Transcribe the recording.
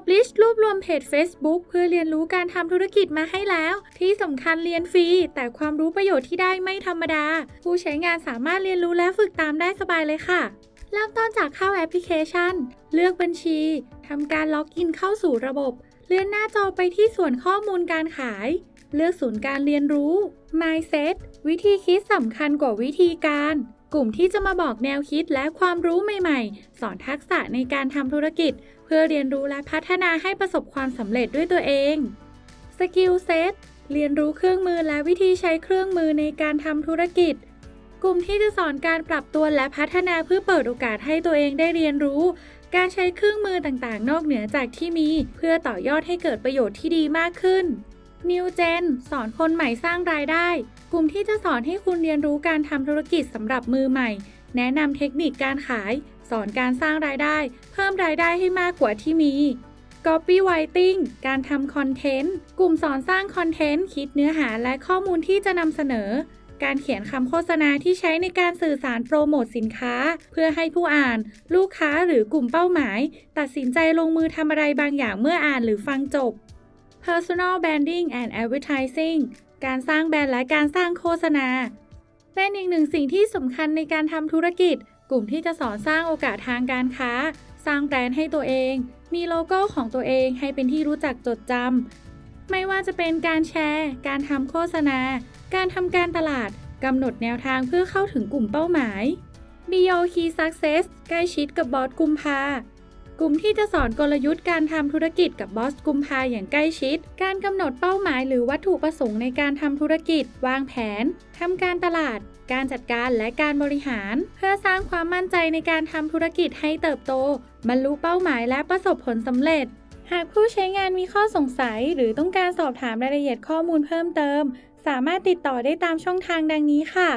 บลิชรวบรวมเพจ Facebook เพื่อเรียนรู้การทำธุรกิจมาให้แล้ว ที่สำคัญเรียนฟรี แต่ความรู้ประโยชน์ที่ได้ไม่ธรรมดา ผู้ใช้งานสามารถเรียนรู้และฝึกตามได้สบายเลยค่ะเริ่มต้นจากเข้าแอปพลิเคชัน เลือกบัญชี ทำการล็อกอินเข้าสู่ระบบ เลื่อนหน้าจอไปที่ส่วนข้อมูลการขาย เลือกศูนย์การเรียนรู้ Mindset วิธีคิดสำคัญกว่าวิธีการ กลุ่มที่จะมาบอกแนวคิดและความรู้ใหม่ๆ สอนทักษะในการทำธุรกิจ พื่อเรียนรู้และพัฒนาให้ประสบความสำเร็จด้วยตัวเอง สกิลเซตเรียนรู้เครื่องมือและวิธีใช้เครื่องมือในการทำธุรกิจ กลุ่มที่จะสอนการปรับตัวและพัฒนาเพื่อเปิดโอกาสให้ตัวเองได้เรียนรู้ การใช้เครื่องมือต่างๆ นอกเหนือจากที่มี เพื่อต่อยอดให้เกิดประโยชน์ที่ดีมากขึ้น New Gen สอนคนใหม่สร้างรายได้ กลุ่มที่จะสอนให้คุณเรียนรู้การทำธุรกิจสำหรับมือใหม่ แนะนำเทคนิคการขาย สอนการสร้างรายได้ เพิ่มรายได้ให้มากกว่าที่มี Copywriting การทำคอนเทนต์ กลุ่มสอนสร้างคอนเทนต์ คิดเนื้อหาและข้อมูลที่จะนำเสนอ การเขียนคำโฆษณาที่ใช้ในการสื่อสารโปรโมทสินค้า เพื่อให้ผู้อ่าน ลูกค้าหรือกลุ่มเป้าหมาย ตัดสินใจลงมือทำอะไรบางอย่างเมื่ออ่านหรือฟังจบ Personal Branding and Advertising การสร้างแบรนด์และการสร้างโฆษณา เป็นอีกหนึ่งสิ่งที่สำคัญในการทำธุรกิจ กลุ่มที่จะสอนสร้างโอกาสทางการค้า สร้างแบรนด์ให้ตัวเอง มีโลโก้ของตัวเองให้เป็นที่รู้จักจดจำไม่ว่าจะเป็นการแชร์ การทำโฆษณา การทำการตลาดกำหนดแนวทางเพื่อเข้าถึงกลุ่มเป้าหมาย Bio Key Success ใกล้ชิดกับบอสกุมภา กลุ่มที่จะสอนกลยุทธ์การทำธุรกิจกับบอสกุมภาอย่างใกล้ชิด การกำหนดเป้าหมายหรือวัตถุประสงค์ในการทำธุรกิจ วางแผนทำการตลาด การจัดการและการบริหาร เพื่อสร้างความมั่นใจในการทำธุรกิจให้เติบโต บรรลุเป้าหมายและประสบผลสำเร็จหากผู้ใช้งานมีข้อสงสัย หรือต้องการสอบถามรายละเอียดข้อมูลเพิ่มเติม สามารถติดต่อได้ตามช่องทางดังนี้ค่ะ